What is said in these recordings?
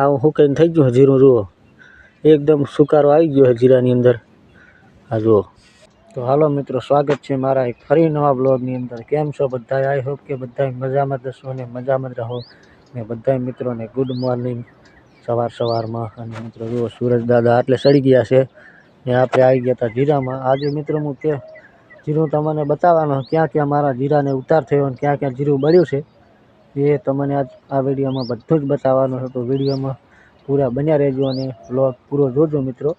આવું કહીને થઈ ગયું જીરું, જુઓ. એકદમ સુકારો આવી ગયો છે જીરાની અંદર. આ જુઓ. તો હાલો મિત્રો, સ્વાગત છે મારા એક ફરી નવા બ્લોગની અંદર. કેમ છો બધા આઈ હોપ કે બધા મજામાં જશો અને મજામાં રહો. ને બધા મિત્રોને ગુડ મોર્નિંગ સવાર સવારમાં. અને મિત્રો, જુઓ, સુરજ દાદા આટલે સડી ગયા છે. ને આપણે આવી ગયા હતા જીરામાં. આજે મિત્રો હું કે, જીરું તમને બતાવવાનો ક્યાં ક્યાં મારા જીરાને ઉતાર થયો અને ક્યાં ક્યાં જીરું બળ્યું છે. એ તમને આજ આ વિડીયોમાં બધું જ બતાવવાનું છે. તો વિડીયોમાં પૂરા બન્યા રહેજો અને બ્લોગ પૂરો જોજો મિત્રો.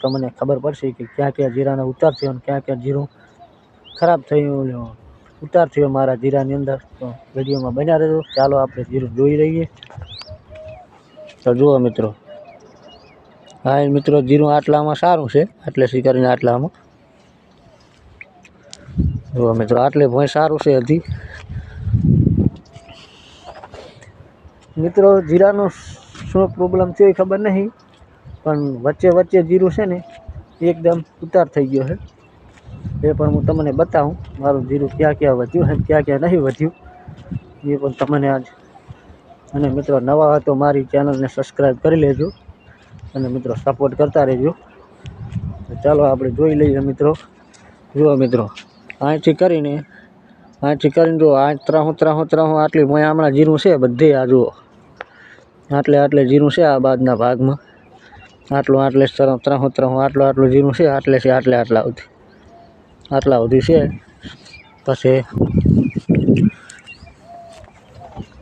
તમને ખબર પડશે કે ક્યાં ક્યાં જીરાને ઉતાર થયો અને ક્યાં ક્યાં જીરું ખરાબ થયું. ઉતાર થયો મારા જીરાની અંદર. તો વિડીયોમાં બન્યા રહેજો. ચાલો આપણે જીરું જોઈ લઈએ. તો જુઓ મિત્રો. હા મિત્રો, જીરું આટલામાં સારું છે. આટલે સ્વીકારીને આટલામાં. જુઓ મિત્રો, આટલે ભોંય સારું છે હજી. મિત્રો, જીરાનો શું પ્રોબ્લેમ છે એ ખબર નહીં, પણ વચ્ચે વચ્ચે જીરું છે ને, એકદમ ઉતાર થઈ ગયો છે. એ પણ હું તમને બતાવું, મારું જીરું ક્યાં ક્યાં વધ્યું અને ક્યાં ક્યાં નહીં વધ્યું, એ પણ તમને આજ. અને મિત્રો, નવા હોય તો મારી ચેનલને સબસ્ક્રાઈબ કરી લેજો અને મિત્રો સપોર્ટ કરતા રહેજો. ચાલો આપણે જોઈ લઈએ મિત્રો. જુઓ મિત્રો, અહીંથી કરીને અહીંથી કરીને જુઓ, આ ત્રાહું ત્રાહું ત્રાહું, આટલી મોયા હમણાં જીરું છે બધે આ જુઓ. આટલે આટલે જીરું છે આ બાદના ભાગમાં. આટલું આટલે ત્રાહું ત્રાહું ત્રાહું, આટલું આટલું જીરું છે, આટલે છે, આટલે, આટલા સુધી. આટલા સુધી છે. પછી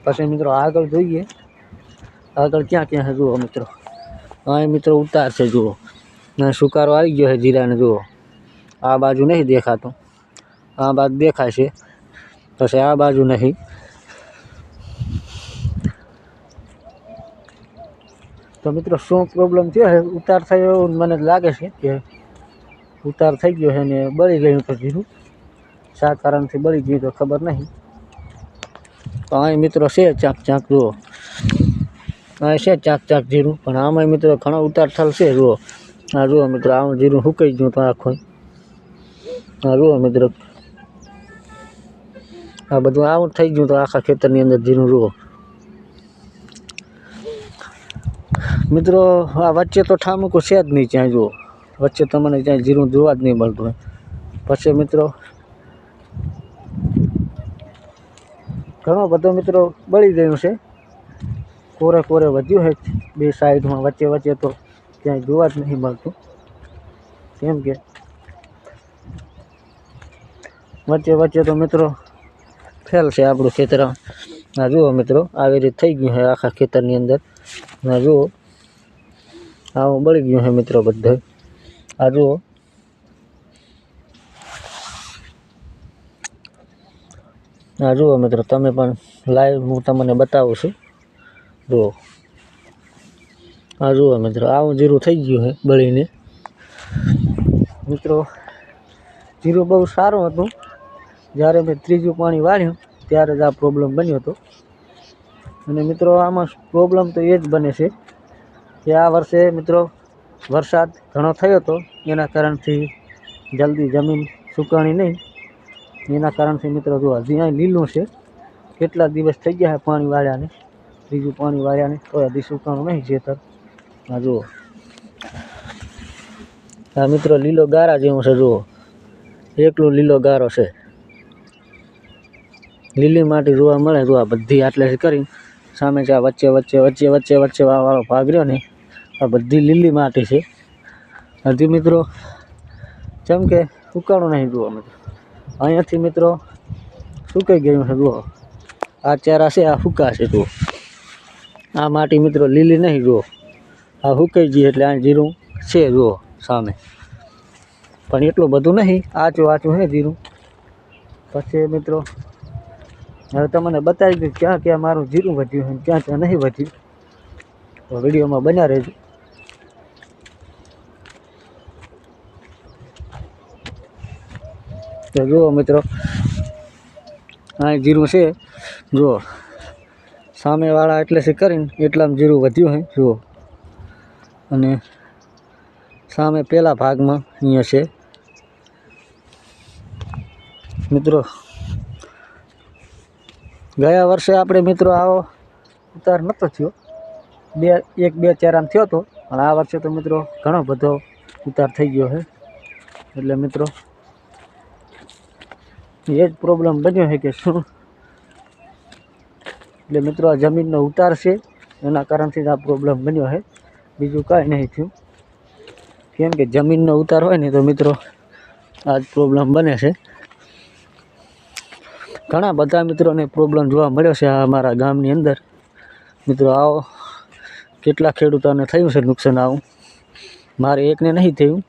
પછી મિત્રો આગળ જોઈએ. આગળ ક્યાં ક્યાં છે જુઓ મિત્રો. અહીં મિત્રો ઉતાર છે જુઓ. ને સુકારો આવી ગયો છે જીરાને જુઓ. આ બાજુ નહીં દેખાતું. આ બાજુ દેખાય છે. પછી આ બાજુ નહીં. તો મિત્રો શું પ્રોબ્લેમ થયો છે ઉતાર થયો એવું મને લાગે છે કે ઉતાર થઈ ગયો છે ને બળી ગયું તો જીરું. શા કારણથી બળી ગયું તો ખબર નહીં. તો અહીં મિત્રો છે ચાક ચાક જુઓ. અહીં છે ચાક ચાક જીરું, પણ આમાં મિત્રો ઘણો ઉતાર થયેલ છે, જુઓ. આ જુઓ મિત્રો આવું જીરું સુકાઈ ગયું તો આખું. હા જુઓ મિત્રો. આ બધું આવું થઈ ગયું તો આખા ખેતરની અંદર જીરું જુઓ. મિત્રો આ વચ્ચે તો ઠામુકું છે જ નહીં ત્યાં, જુઓ. વચ્ચે તમને ત્યાં જીરું જોવા જ નહીં મળતું હોય પછી મિત્રો, ઘણો બધો મિત્રો બળી ગયું છે. કોરે કોરે વધ્યું છે બે સાઈડમાં, વચ્ચે વચ્ચે તો ક્યાંય જોવા જ નહીં મળતું. કેમ કે વચ્ચે વચ્ચે તો મિત્રો ફેલ છે આપણું ખેતર. ના જુઓ મિત્રો, આવી રીતે થઈ ગયું છે આખા ખેતરની અંદર. ના જુઓ. આવું બળી ગયું છે મિત્રો બધું આ જુઓ. આ જુઓ મિત્રો, તમે પણ લાઈવ હું તમને બતાવું છું. જુઓ. આ જુઓ મિત્રો આવું જીરું થઈ ગયું છે બળીને. મિત્રો, જીરું બહુ સારું હતું. જ્યારે મેં ત્રીજું પાણી વાળ્યું, ત્યારે જ આ પ્રોબ્લેમ બન્યો હતો. અને મિત્રો, આમાં પ્રોબ્લેમ તો એ જ બને છે કે આ વર્ષે મિત્રો વરસાદ ઘણો થયો હતો, એના કારણથી જલ્દી જમીન સુકાણી નહીં. એના કારણથી મિત્રો જો હજી અહીં લીલું છે, કેટલા દિવસ થઈ ગયા છે પાણી વાળ્યાને ત્રીજું પાણી વાળ્યાને તો હજી સુકાણું નહીં જેતર આ જુઓ. આ મિત્રો લીલો ગારા જેવું છે, જુઓ. એકલો લીલો ગારો છે. લીલી માટી જોવા મળે, જો આ બધી આટલે કરી, સામે છે વચ્ચે વચ્ચે વચ્ચે વચ્ચે વચ્ચે વાળો ભાગ રહ્યો ને આ બધી લીલી માટી છે. હજી મિત્રો, જેમ કે ઉકાળું નહીં જુઓ મિત્રો. અહીંયાથી મિત્રો, સુકાઈ ગયું છે, જુઓ. આ ચારા છે, આ ફૂકા છે, જુઓ. આ માટી મિત્રો લીલી નહીં જુઓ. આ સુકાઈ ગઈ એટલે આ જીરું છે, જુઓ, સામે. પણ એટલું બધું નહીં, આચું આચું છે જીરું. પછી મિત્રો, હવે તમને બતાવી દઉં ક્યાં ક્યાં મારું જીરું વધ્યું છે ક્યાં ક્યાં નહીં વધ્યું. તો વિડીયોમાં બન્યા રહેજો. તો જુઓ મિત્રો, આ જીરું છે. જુઓ, સામેવાળા એટલે છે કરીને એટલામાં જીરું વધ્યું છે, જુઓ. અને સામે પહેલા ભાગમાં અહીંયા છે. મિત્રો, ગયા વર્ષે આપણે મિત્રો આવો ઉતાર નહોતો થયો. બે, એક, બે ચારામ થયો હતો પણ આ વર્ષે તો મિત્રો ઘણો બધો ઉતાર થઈ ગયો છે. એટલે મિત્રો એ જ પ્રોબ્લેમ બન્યો છે કે શું? એટલે મિત્રો, આ જમીનનો ઉતાર છે. એના કારણથી જ આ પ્રોબ્લેમ બન્યો છે. બીજું કાંઈ નહીં થયું. કેમ કે જમીનનો ઉતાર હોય ને તો મિત્રો, આ જ પ્રોબ્લેમ બને છે. ઘણા બધા મિત્રોને પ્રોબ્લેમ જોવા મળ્યો છે અમારા ગામની અંદર. મિત્રો, આવો. કેટલા ખેડૂતોને થયું છે નુકસાન આવું? મારે એકને નહીં થયું.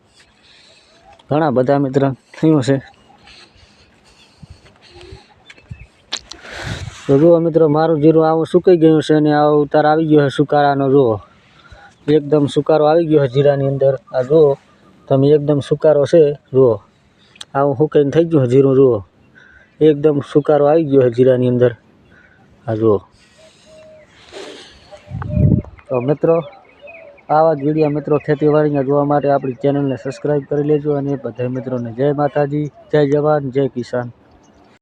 ઘણા બધા મિત્રો થયું છે તો જુઓ મિત્રો, મારું જીરું આવું સુકાઈ ગયું છે અને આ ઉતાર આવી ગયો છે સુકારાનો, જુઓ. એકદમ સુકારો આવી ગયો છે જીરાની અંદર. આ જુઓ, તમે એકદમ સુકારો છે, જુઓ. આવું સુકાઈને થઈ ગયું છે જીરું, જુઓ. એકદમ સુકારો આવી ગયો છે જીરાની અંદર. આ જુઓ. તો મિત્રો, આવા જ વિડીયા મિત્રો ખેતીવાડીના જોવા માટે આપણી ચેનલને સબસ્ક્રાઈબ કરી લેજો અને બધા મિત્રોને જય માતાજી, જય જવાન, જય કિસાન.